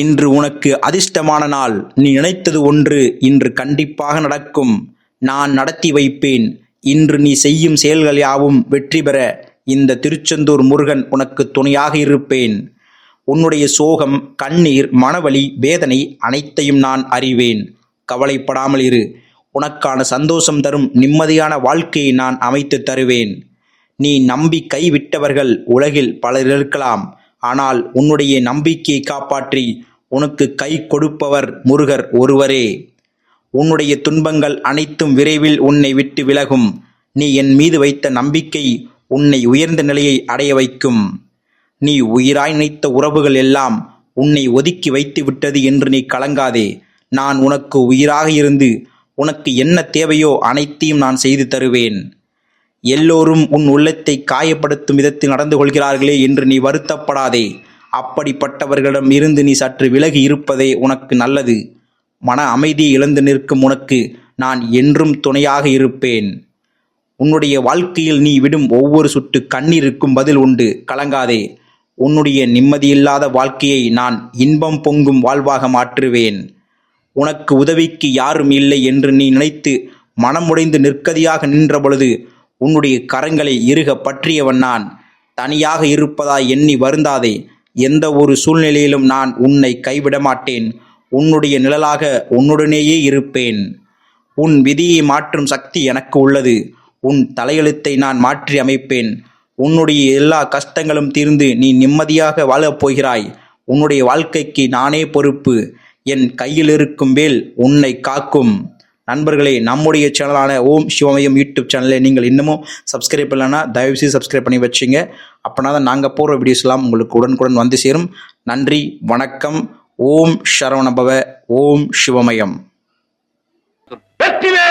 இன்று உனக்கு அதிர்ஷ்டமான நாள். நீ நினைத்தது ஒன்று இன்று கண்டிப்பாக நடக்கும். நான் நடத்தி வைப்பேன். இன்று நீ செய்யும் செயல்கள் யாவும் வெற்றி பெற. இந்த திருச்செந்தூர் முருகன் உனக்கு துணையாக இருப்பேன். உன்னுடைய சோகம் கண்ணீர் மனவழி வேதனை அனைத்தையும் நான் அறிவேன். கவலைப்படாமல் இரு. உனக்கான சந்தோஷம் தரும் நிம்மதியான வாழ்க்கையை நான் அமைத்து தருவேன். நீ நம்பி கைவிட்டவர்கள் உலகில் பலர் இருக்கலாம். ஆனால் உன்னுடைய நம்பிக்கையை காப்பாற்றி உனக்கு கை கொடுப்பவர் முருகர் ஒருவரே. உன்னுடைய துன்பங்கள் அனைத்தும் விரைவில் உன்னை விட்டு விலகும். நீ என் மீது வைத்த நம்பிக்கை உன்னை உயர்ந்த நிலையை அடைய வைக்கும். நீ உயிராய் நினைத்த உறவுகள் எல்லாம் உன்னை ஒதுக்கி வைத்து விட்டது என்று நீ கலங்காதே. நான் உனக்கு உயிராக இருந்து உனக்கு என்ன தேவையோ அனைத்தையும் நான் செய்து தருவேன். எல்லோரும் உன் உள்ளத்தை காயப்படுத்தும் விதத்தில் நடந்து கொள்கிறார்களே என்று நீ வருத்தப்படாதே. அப்படிப்பட்டவர்களிடம் இருந்து நீ சற்று விலகி இருப்பதே உனக்கு நல்லது. மன அமைதி இழந்து நிற்கும் உனக்கு நான் என்றும் துணையாக இருப்பேன். உன்னுடைய வாழ்க்கையில் நீ விடும் ஒவ்வொரு சுட்டு கண்ணீருக்கும் பதில் உண்டு. கலங்காதே. உன்னுடைய நிம்மதியில்லாத வாழ்க்கையை நான் இன்பம் பொங்கும் வாழ்வாக மாற்றுவேன். உனக்கு உதவிக்கு யாரும் இல்லை என்று நீ நினைத்து மனமுடைந்து நிற்கதியாக நின்ற பொழுது உன்னுடைய கரங்களை இருக பற்றியவன் நான். தனியாக இருப்பதாய் எண்ணி வருந்தாதே. எந்த ஒரு சூழ்நிலையிலும் நான் உன்னை கைவிட மாட்டேன் உன்னுடைய நிழலாக உன்னுடனேயே இருப்பேன். உன் விதியை மாற்றும் சக்தி எனக்கு உள்ளது. உன் தலையெழுத்தை நான் மாற்றி அமைப்பேன். உன்னுடைய எல்லா கஷ்டங்களும் தீர்ந்து நீ நிம்மதியாக வாழப் போகிறாய். உன்னுடைய வாழ்க்கைக்கு நானே பொறுப்பு. என் கையில் இருக்கும் வேல் உன்னை காக்கும். நண்பர்களே நம்முடைய சேனலான ஓம் சிவமயம் யூடியூப் சேனலை நீங்கள் இன்னமும் சப்ஸ்கிரைப் இல்லைன்னா தயவுசெய்து சப்ஸ்கிரைப் பண்ணி வச்சுங்க. அப்படின்னா தான் நாங்கள் போடுற வீடியோஸ்லாம் உங்களுக்கு உடனுக்குடன் வந்து சேரும். நன்றி வணக்கம். ஓம் சரவணபவ ஓம் சிவமயம். வெற்றிவே